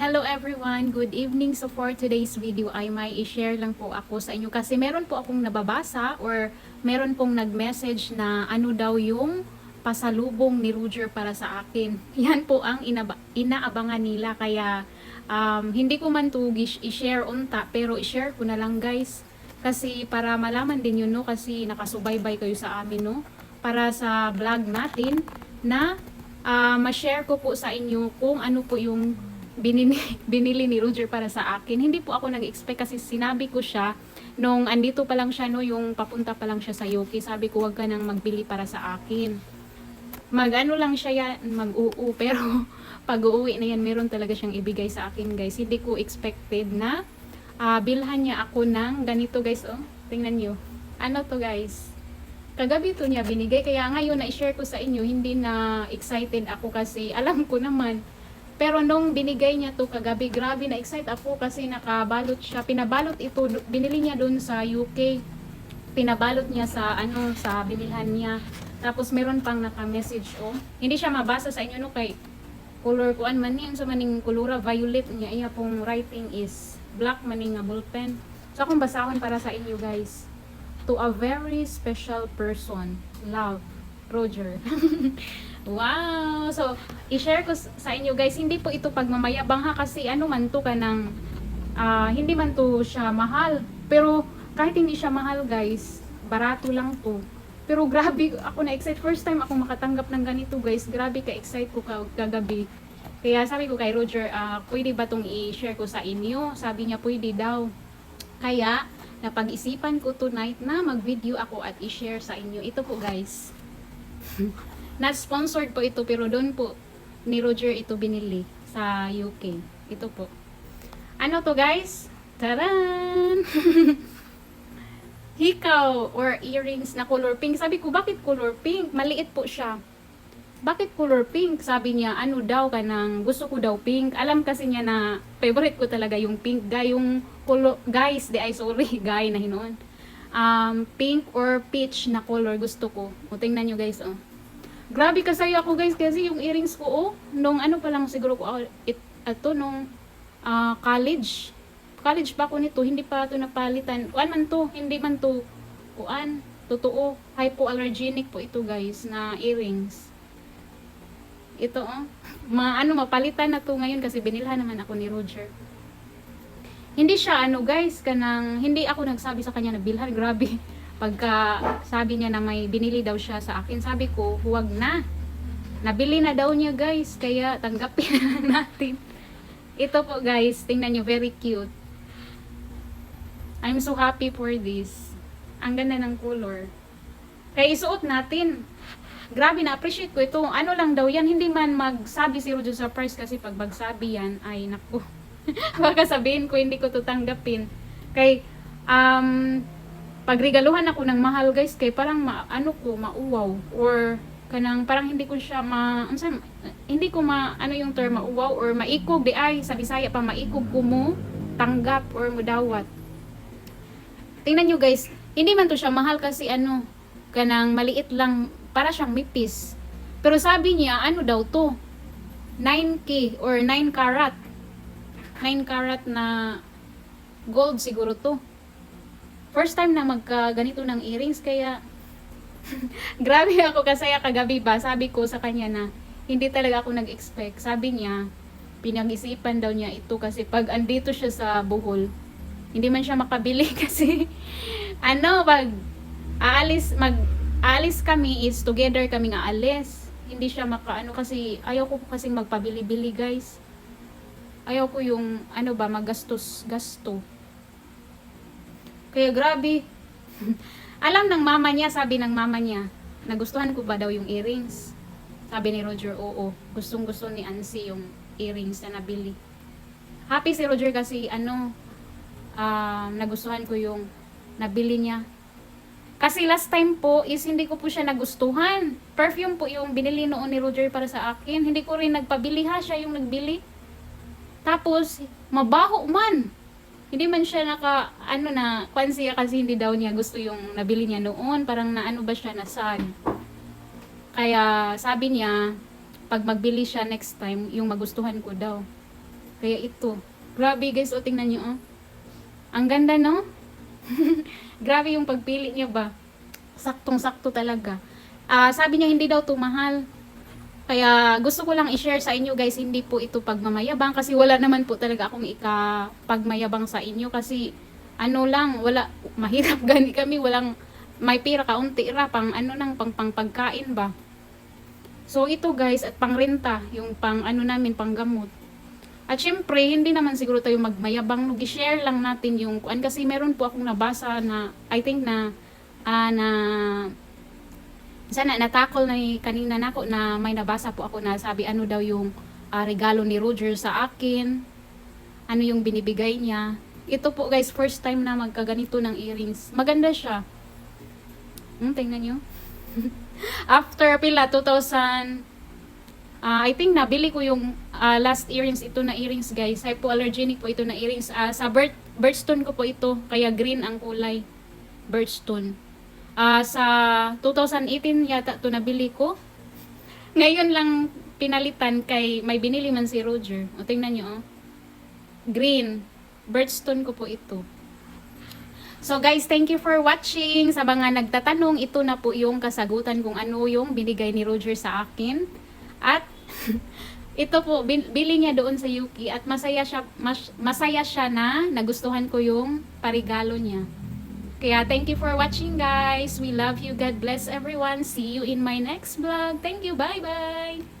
Hello everyone, good evening. So for today's video ay may i-share lang po ako sa inyo kasi meron po akong nababasa or meron pong nag-message na ano daw yung pasalubong ni Roger para sa akin. Yan po ang inaabangan nila. Kaya um, hindi ko man to i-share unta pero i-share ko na lang guys. Kasi para malaman din yun no? Kasi nakasubaybay kayo sa amin no? Para sa vlog natin na ah, ma-share ko po sa inyo kung ano po yung binini, binili ni Roger para sa akin. Hindi po ako nag-expect kasi sinabi ko siya nung andito pa lang siya no, yung papunta pa lang siya sa UK. Sabi ko wag ka nang magbili para sa akin. Mag-ano lang siya yan, mag-uu pero pag uuwi na yan meron talaga siyang ibigay sa akin guys. Hindi ko expected na ah, bilhan niya ako ng ganito guys oh. Tingnan niyo. Ano to guys? kagabi to niya binigay kaya ngayon na i-share ko sa inyo hindi na excited ako kasi alam ko naman pero nung binigay niya to kagabi grabe na excited ako kasi nakabalot siya. Pinabalot ito binili niya doon sa UK pinabalot niya sa ano sa binilhan niya. Tapos meron pang naka-message oh. Hindi siya mabasa sa inyo no kay color kuan man yan sa maning kulura violet niya. Iya pong writing is black maning nga ballpen so akong basahon para sa inyo guys. To a very special person. Love, Roger. wow! So, i-share ko sa inyo guys, hindi po ito pagmamayabang ha kasi ano man to ka ng, ah, hindi man to siya mahal. Pero kahit hindi siya mahal guys, barato lang to. Pero grabe, ako na-excite. First time ako makatanggap ng ganito guys. Grabe ka-excite ko ka- kagabi. Kaya sabi ko kay Roger, ah, pwede ba tong i-share ko sa inyo? Sabi niya, pwede daw. Kaya, napag-isipan ko tonight na mag-video ako at i-share sa inyo. Ito po guys. Not sponsored po ito pero doon po ni Roger ito binili sa UK. Ito po. Ano to guys? Taran! Hikaw or earrings na color pink. Sabi ko, bakit color pink? Maliit po siya. Bakit color pink? Sabi niya, ano daw ka ng gusto ko daw pink. Alam kasi niya na favorite ko talaga yung pink. Guy, color, guys, di ay sorry, guy na hinoon. Um, pink or peach na color gusto ko. O, tingnan nyo guys, oh. Grabe kasaya ako guys kasi yung earrings ko, oh, nung ano pa lang siguro ko, ah, it, nung ah, college. College pa ako nito, hindi pa ito napalitan. Kuan man to, hindi man to, kuan, totoo, hypoallergenic po ito guys, na earrings. Ito, oh. Ma, ano, mapalitan na to ngayon kasi binilhan naman ako ni Roger. Hindi siya, ano guys, kanang, hindi ako nagsabi sa kanya na bilhan, grabe. Pagka sabi niya na may binili daw siya sa akin, sabi ko, huwag na. Nabili na daw niya guys, kaya tanggapin na natin. Ito po guys, tingnan niyo, very cute. I'm so happy for this. Ang ganda ng color. Kaya isuot natin. Grabe na appreciate ko ito. Ano lang daw yan, hindi man magsabi si Roger sa price kasi pag magsabi yan, ay naku. Baka sabihin ko hindi ko to tanggapin. Kay um pagregaluhan ako ng mahal guys kay parang ma, ano ko mauwaw or kanang parang hindi ko siya ma unsa hindi ko ma ano yung term mauwaw or maikog di ay sa Bisaya pa maikog ko tanggap or mudawat. Tingnan nyo guys, hindi man to siya mahal kasi ano, kanang maliit lang, para siyang mipis. Pero sabi niya, ano daw to? 9K or 9 karat. 9 karat na gold siguro to. First time na magka ganito ng earrings kaya grabe ako kasaya kagabi ba. Sabi ko sa kanya na hindi talaga ako nag-expect. Sabi niya, pinag-isipan daw niya ito kasi pag andito siya sa Bohol, hindi man siya makabili kasi ano pag aalis mag aalis kami is together kami nga alis hindi siya makaano kasi ayaw ko kasi magpabili-bili guys ayaw ko yung ano ba magastos gasto kaya grabe alam ng mama niya sabi ng mama niya nagustuhan ko ba daw yung earrings sabi ni Roger oo gustong gusto ni Ansi yung earrings na nabili happy si Roger kasi ano um, nagustuhan ko yung nabili niya. Kasi last time po is hindi ko po siya nagustuhan. Perfume po yung binili noon ni Roger para sa akin. Hindi ko rin nagpabili ha, siya yung nagbili. Tapos, mabaho man. Hindi man siya naka, ano na, kwan siya kasi hindi daw niya gusto yung nabili niya noon. Parang na ano ba siya, na sad. Kaya sabi niya, pag magbili siya next time, yung magustuhan ko daw. Kaya ito. Grabe guys, o tingnan nyo oh. Ang ganda no? Grabe yung pagpili niya ba? Saktong-sakto talaga. Ah, sabi niya hindi daw to mahal. Kaya gusto ko lang i-share sa inyo guys, hindi po ito pagmamayabang kasi wala naman po talaga akong ika-pagmayabang sa inyo kasi ano lang, wala, mahirap gani kami, walang may pira kaunti ra pang ano nang pang, pang ba. So ito guys, at pang renta, yung pang ano namin, pang gamot. At syempre, hindi naman siguro tayo magmayabang, no, share lang natin yung kuan kasi meron po akong nabasa na I think na ah, na sana natakol na ni- kanina nako na may nabasa po ako na sabi ano daw yung ah, regalo ni Roger sa akin. Ano yung binibigay niya. Ito po guys, first time na magkaganito ng earrings. Maganda siya. Hmm, tingnan nyo. After pila, 2000, ah, I think nabili ko yung ah, last earrings, ito na earrings guys. Hypoallergenic po ito na earrings. Ah, sa bird, birdstone ko po ito, kaya green ang kulay. Birdstone. Ah, sa 2018 yata ito nabili ko. Ngayon lang pinalitan kay may binili man si Roger. O tingnan nyo oh. Green. Birdstone ko po ito. So guys, thank you for watching. Sa mga nagtatanong, ito na po yung kasagutan kung ano yung binigay ni Roger sa akin. At ito po, bili niya doon sa Yuki at masaya siya, mas- masaya siya na nagustuhan ko yung parigalo niya. Kaya thank you for watching guys. We love you. God bless everyone. See you in my next vlog. Thank you. Bye-bye.